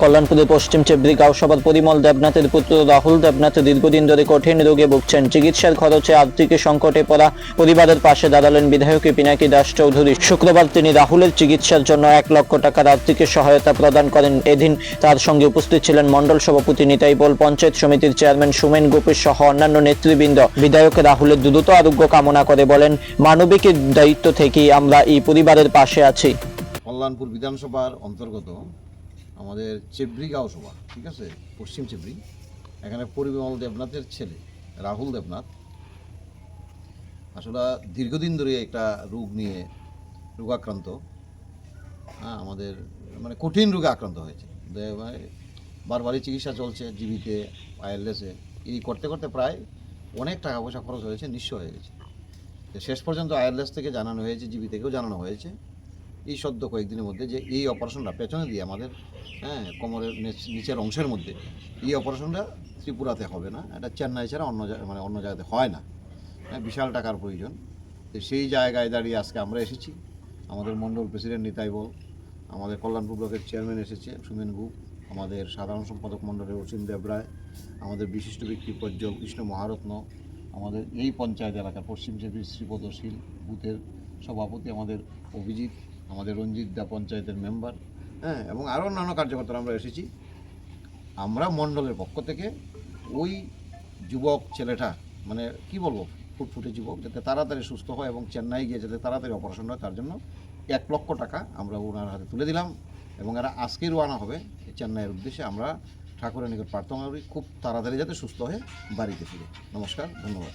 কল্যাণপুরের পশ্চিম চেবরি গাঁওসভার পরিমল দেবনাথের পুত্র রাহুল দেবনাথ দীর্ঘদিন ধরে কঠিন রোগে ভুগছেন। চিকিৎসার খরচে আর্থিক সংকটে পড়া পরিবারের পাশে দাঁড়ালেন বিধায়ক পিনাকি দাস চৌধুরী। শুক্রবার তিনি রাহুলের চিকিৎসার জন্য এক লক্ষ টাকার আর্থিক সহায়তা প্রদান করেন। এদিন তার সঙ্গে উপস্থিত ছিলেন মন্ডল সভাপতি নিতাই বল, পঞ্চায়েত সমিতির চেয়ারম্যান সুমেন গোপের সহ অন্যান্য নেতৃবৃন্দ। বিধায়ক রাহুলের দ্রুত আরোগ্য কামনা করে বলেন, মানবিক দায়িত্ব থেকেই আমরা এই পরিবারের পাশে আছি। কল্যাণপুর বিধানসভার অন্তর্গত আমাদের চেব্রি গাঁও সভা ঠিক আছে? পশ্চিম চেবরি এখানে পরিমল দেবনাথের ছেলে, রাহুল দেবনাথ। আসলে দীর্ঘদিন ধরে একটা রোগ নিয়ে রোগাক্রান্ত। হ্যাঁ আমাদের মানে কঠিন রোগে আক্রান্ত হয়েছে। বারবারই চিকিৎসা চলছে জিবিতে, আইএলএসে। এই করতে করতে প্রায় অনেক টাকা পয়সা খরচ হয়েছে, নিঃস্ব হয়ে গেছে। শেষ পর্যন্ত আইএলএস থেকে জানানো হয়েছে, জিবি থেকেও জানানো হয়েছে। এই সদ্য কয়েকদিনের মধ্যে যে এই অপারেশনটা পেছনে দিয়ে আমাদের হ্যাঁ কোমরের নিচ- নিচের অংশের মধ্যে এই অপারেশনটা ত্রিপুরাতে হবে না। এটা চেন্নাই ছাড়া অন্য মানে অন্য জায়গাতে হয় না। হ্যাঁ বিশাল টাকার প্রয়োজন। তো সেই জায়গায় দাঁড়িয়ে আজকে আমরা এসেছি। আমাদের মণ্ডল প্রেসিডেন্ট নিতাই বল, আমাদের কল্যাণপুর ব্লকের চেয়ারম্যান এসেছে, সুমেন গুপ আমাদের সাধারণ সম্পাদক মণ্ডলের অসীম দেবরায় আমাদের বিশিষ্ট ব্যক্তি প্রজ্জ্বল কৃষ্ণ মহারত্ন, আমাদের এই পঞ্চায়েত এলাকার পশ্চিম চেবি শ্রীপদশীল বুথের সভাপতি আমাদের অভিজিৎ আমাদের রঞ্জিত দা পঞ্চায়েতের মেম্বার হ্যাঁ এবং আরও অন্যান্য কার্যকর্তারা আমরা এসেছি। আমরা মণ্ডলের পক্ষ থেকে ওই যুবক ছেলেটা মানে কি বলব, ফুটফুটে যুবক, যাতে তাড়াতাড়ি সুস্থ হয় এবং চেন্নাই গিয়ে যাতে তাড়াতাড়ি অপারেশন হয়, তার জন্য এক লক্ষ টাকা আমরা ওনার হাতে তুলে দিলাম। এবং এরা আজকেই রওনা হবে, চেন্নাইয়ের উদ্দেশ্যে আমরা ঠাকুরের নিকট প্রার্থনা করি খুব তাড়াতাড়ি যাতে সুস্থ হয়ে বাড়িতে ফিরে। নমস্কার, ধন্যবাদ।